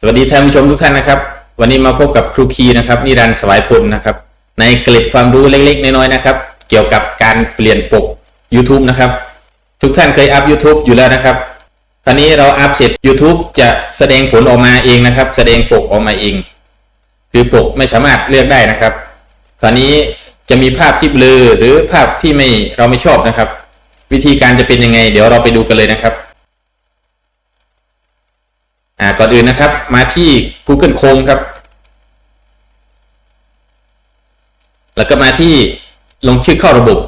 สวัสดีท่านผู้ชมทุกท่านนะครับ วันนี้มาพบกับครูคีนะครับนิรันดร์สวายพลนะครับ ในเกล็ดความรู้เล็กๆ น้อยๆนะครับ เกี่ยวกับการเปลี่ยนปก YouTube นะครับ ทุกท่านเคยอัพ YouTube อยู่แล้วนะครับคราวนี้เราอัพเสร็จ YouTube จะแสดงผลออกมาเองนะครับ แสดงปกออกมาเอง คือปกไม่สามารถเลือกได้นะครับ คราวนี้จะมีภาพที่เบลอหรือภาพที่ไม่เราไม่ชอบนะครับ วิธีการจะเป็นยังไง เดี๋ยวเราไปดูกันเลยนะครับ อ่าก่อนอื่นนะครับ มาที่ Google Chrome ครับ แล้วก็มาที่ลงชื่อเข้าระบบ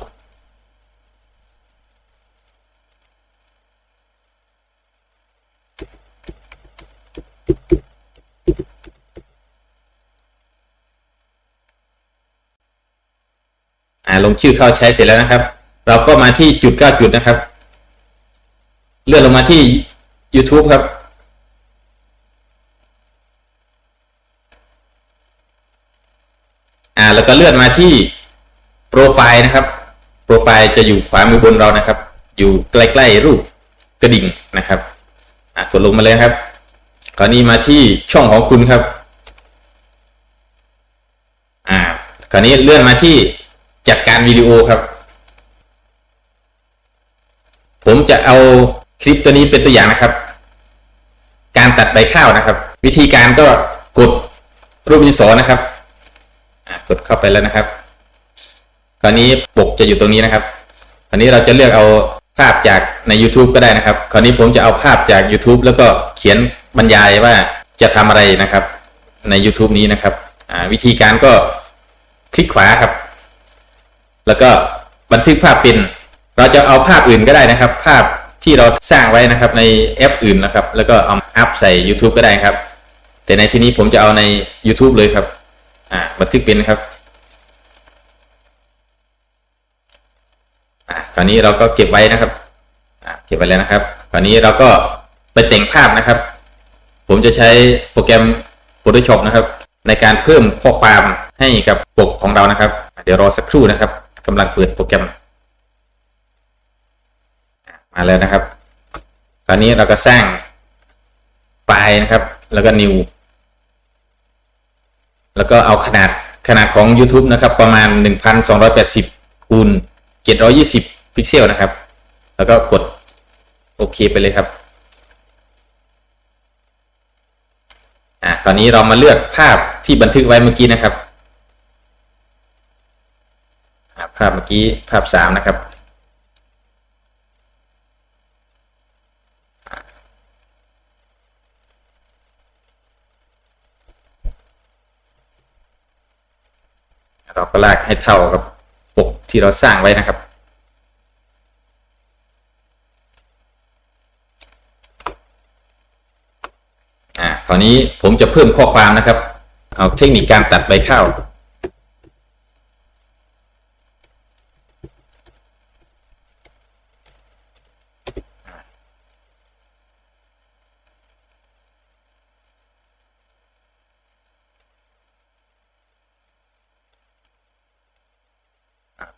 อ่าลงชื่อเข้าใช้เสร็จแล้วนะครับ เราก็มาที่จุดเก้าจุดนะครับ เลื่อนลงมาที่ YouTube ครับ อ่าแล้วก็เลื่อนมาที่โปรไฟล์นะครับ โปรไฟล์จะอยู่ขวามือบนเรานะครับ อยู่ใกล้ๆรูปกระดิ่งนะครับกดลงมาเลยครับคราวนี้มาที่ช่องของคุณครับ อ่า คราวนี้เลื่อนมาที่จัดการวิดีโอครับ ผมจะเอาคลิปตัวนี้เป็นตัวอย่างนะครับ การตัดใบข้าวนะครับ วิธีการก็กดรูปดินสอนะครับ กดเข้าไปแล้วนะครับ คราวนี้ปกจะอยู่ตรงนี้นะครับ คราวนี้เราจะเลือกเอาภาพจากใน YouTube ก็ได้นะครับ คราวนี้ผมจะเอาภาพจาก YouTube แล้วก็เขียนบรรยายว่าจะทำอะไรนะครับ ใน YouTube นี้นะครับวิธีการก็คลิกขวาครับ แล้วก็บันทึกภาพเป็น เราจะเอาภาพอื่นก็ได้นะครับ ภาพที่เราสร้างไว้นะครับในแอปอื่นนะครับ แล้วก็เอาอัพใส่ YouTube ก็ได้ครับ แต่ในที่นี้ผมจะเอาใน YouTube เลยครับ อ่าบันทึกเป็นครับอ่าคราวนี้เราก็เก็บไว้นะครับอ่าเก็บไว้แล้วนะครับคราวนี้เราก็ไปแต่งภาพนะครับ ผมจะใช้โปรแกรม Photoshop นะครับ ในการเพิ่มข้อความให้กับปกของเรานะครับ เดี๋ยวรอสักครู่นะครับกำลังเปิดโปรแกรม มาแล้วนะครับคราวนี้เราก็สร้างไฟล์นะครับ แล้วก็ new แล้วก็เอาขนาดขนาดของ YouTube นะครับ ประมาณ 1280คูณ720 พิกเซลนะครับ แล้วก็กดโอเคไปเลยครับอะตอนนี้เรามาเลือกภาพที่บันทึกไว้เมื่อกี้นะครับภาพเมื่อกี้ภาพสามนะครับ เราก็ลากให้เท่ากับปกที่เราสร้างไว้นะครับ อ่าคราวนี้ผมจะเพิ่มข้อความนะครับ เอาเทคนิคการตัดใบข้าว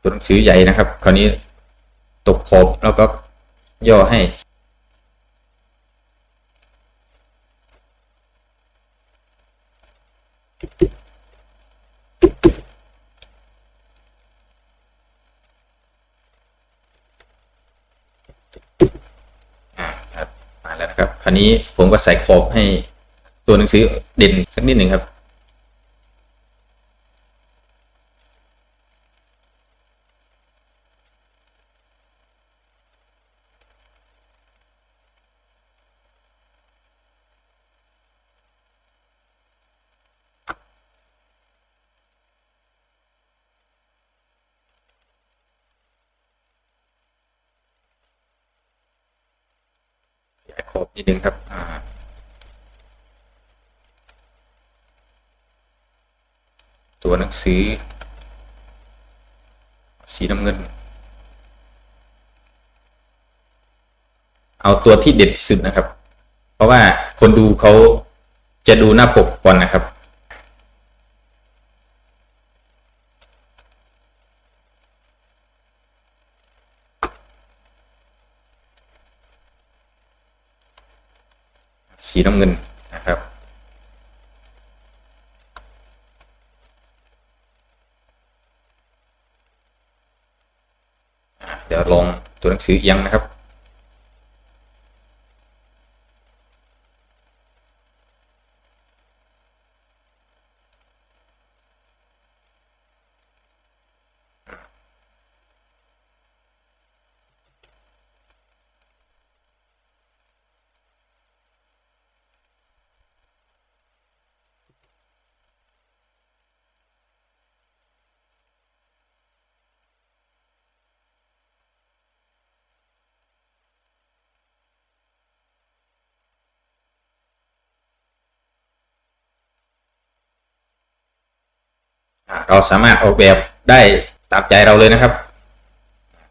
ตัวหนังสือใหญ่นะครับ คราวนี้ตกขอบแล้วก็ย่อให้อ่าครับมาแล้วนะครับ คราวนี้ผมก็ใส่ขอบให้ตัวหนังสือเด่นสักนิดหนึ่งครับ อบนิดนึงครับอ่าตัวหนังสือ สีน้ำเงิน เอาตัวที่เด็ดที่สุดนะครับ เพราะว่าคนดูเขาจะดูหน้าปกก่อนนะครับ น้ำเงินนะครับ เดี๋ยวลองตัวหนังสือเอียงนะครับ เราสามารถออกแบบได้ตามใจเราเลยนะครับ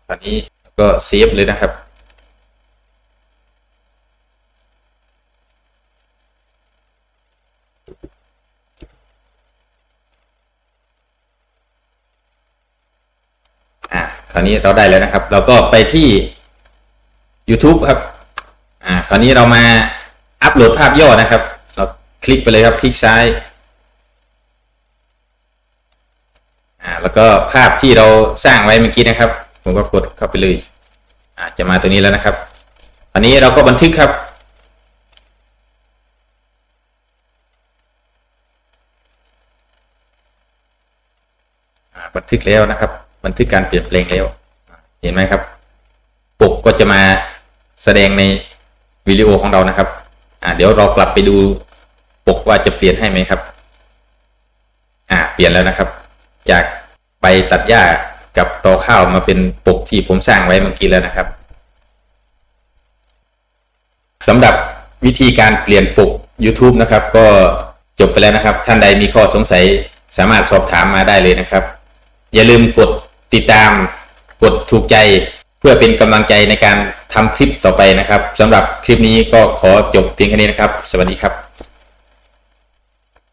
ตอนนี้ก็เซฟเลยนะครับคราวนี้เราได้แล้วนะครับ เราก็ไปที่ YouTube ครับ อ่า คราวนี้เรามาอัปโหลดภาพย่อนะครับ เราคลิกไปเลยครับ คลิกซ้าย อ่าแล้วก็ภาพที่เราสร้างไว้เมื่อกี้นะครับ ผมก็กดเข้าไปเลยอ่าจะมาตัวนี้แล้วนะครับ อันนี้เราก็บันทึกครับอ่าบันทึกแล้วนะครับ บันทึกการเปลี่ยนแปลงแล้ว เห็นไหมครับปกก็จะมาแสดงในวิดีโอของเรานะครับอ่าเดี๋ยวเรากลับไปดูปกว่าจะเปลี่ยนให้ไหมครับ อ่า เปลี่ยนแล้วนะครับ จากใบตัดหญ้ากับตอข้าวมาเป็นปกที่ผมสร้างไว้เมื่อกี้แล้วนะครับสำหรับวิธีการเปลี่ยนปก YouTube นะครับ ก็จบไปแล้วนะครับ ท่านใดมีข้อสงสัยสามารถสอบถามมาได้เลยนะครับ อย่าลืมกดติดตามกดถูกใจเพื่อเป็นกำลังใจในการทำคลิปต่อไปนะครับสำหรับคลิปนี้ก็ขอจบเพียงแค่นี้นะครับ สวัสดีครับ